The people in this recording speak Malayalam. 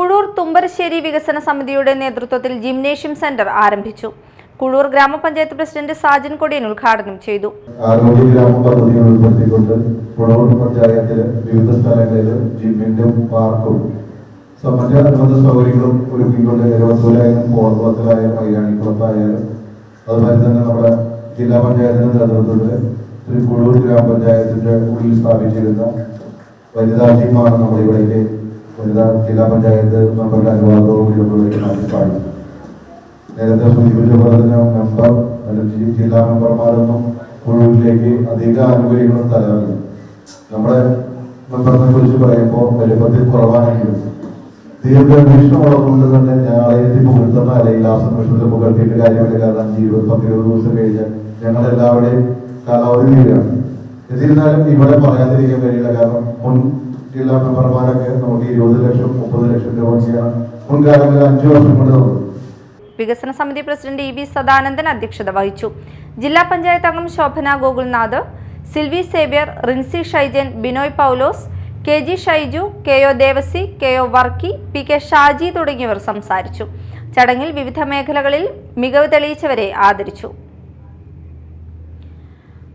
കുഴൂർ തുമ്പരശ്ശേരി വികസന സമിതിയുടെ നേതൃത്വത്തിൽ ജിംനേഷ്യം സെന്റർ ആരംഭിച്ചു. കുഴൂർ ഗ്രാമപഞ്ചായത്ത് പ്രസിഡന്റ് സാജൻ കൊടിയൻ ഉദ്ഘാടനം ചെയ്തു. ആരോഗ്യ ഗ്രാമ പദ്ധതികൾ ഉൾപ്പെടുത്തിക്കൊണ്ട് കുഴൂർ പഞ്ചായത്തിലെ വിവിധ സ്ഥലങ്ങളിൽ ജിമ്മിന്റും പാർക്കും സ- മറ്റ് അനുബന്ധ സൗകര്യങ്ങളും ഒരുക്കിക്കൊണ്ട് എഴുപത്തൂരായാലും കോളക്കുളത്തിലായാലും മൈയാണിക്കുളത്തായാലും അതുപോലെ തന്നെ നമ്മുടെ ജില്ലാ പഞ്ചായത്തിന്റെ നേതൃത്വത്തിൽ കുഴൂർ ഗ്രാമപഞ്ചായത്തിന്റെ ഉള്ളിൽ സ്ഥാപിച്ചിരുന്ന വനിതാ ടീമാണ് നമ്മുടെ ഇവിടേക്ക് വനിതാ ജില്ലാ പഞ്ചായത്ത് മെമ്പറുടെ അനുവാദവും സ്ഥാപിച്ചത് നേരത്തെ സൂചിപ്പിച്ച പോലെ തന്നെ മെമ്പർ അല്ലെങ്കിൽ ജില്ലാ മെമ്പർമാരൊന്നും കുഴുവിലേക്ക് അധിക ആനുകൂല്യങ്ങളും തരാറില്ല. നമ്മുടെ മെമ്പറിനെ കുറിച്ച് പറയുമ്പോൾ വലുപ്പത്തിൽ കുറവാണെങ്കിലും ദീർഘവീക്ഷണമുള്ളതുകൊണ്ട് തന്നെ ഞങ്ങളെ എത്തി പുകഴ്ത്തുന്ന അല്ലെങ്കിൽ ആ വിഷയത്തിൽ പുകഴ്ത്തിയിട്ട് കാര്യമില്ല. കാരണം ഇരുപത് പത്തിരുപത് ദിവസം കഴിഞ്ഞ് ഞങ്ങൾ എല്ലാവരുടെയും കാലാവധി തീരുകയാണ്. എന്നിരുന്നാലും ഇവിടെ പറയാതിരിക്കാൻ കഴിയില്ല. കാരണം മുൻ ജില്ലാ മെമ്പർമാരൊക്കെ നമുക്ക് ഇരുപത് ലക്ഷം മുപ്പത് ലക്ഷം രൂപയൊക്കെയാണ് മുൻകാലങ്ങളിൽ അഞ്ചു വർഷം കൊണ്ട് വികസന സമിതി പ്രസിഡന്റ് ഇ വി സദാനന്ദൻ അധ്യക്ഷത വഹിച്ചു. ജില്ലാ പഞ്ചായത്ത് അംഗം Shobhana Gokulnath Silvy Xavier Rinsy Shaijan Binoy Paulose K G Shaiju K O Devassy K O Varkey P K Shaji തുടങ്ങിയവർ സംസാരിച്ചു. ചടങ്ങിൽ വിവിധ മേഖലകളിൽ മികവ് തെളിയിച്ചവരെ ആദരിച്ചു.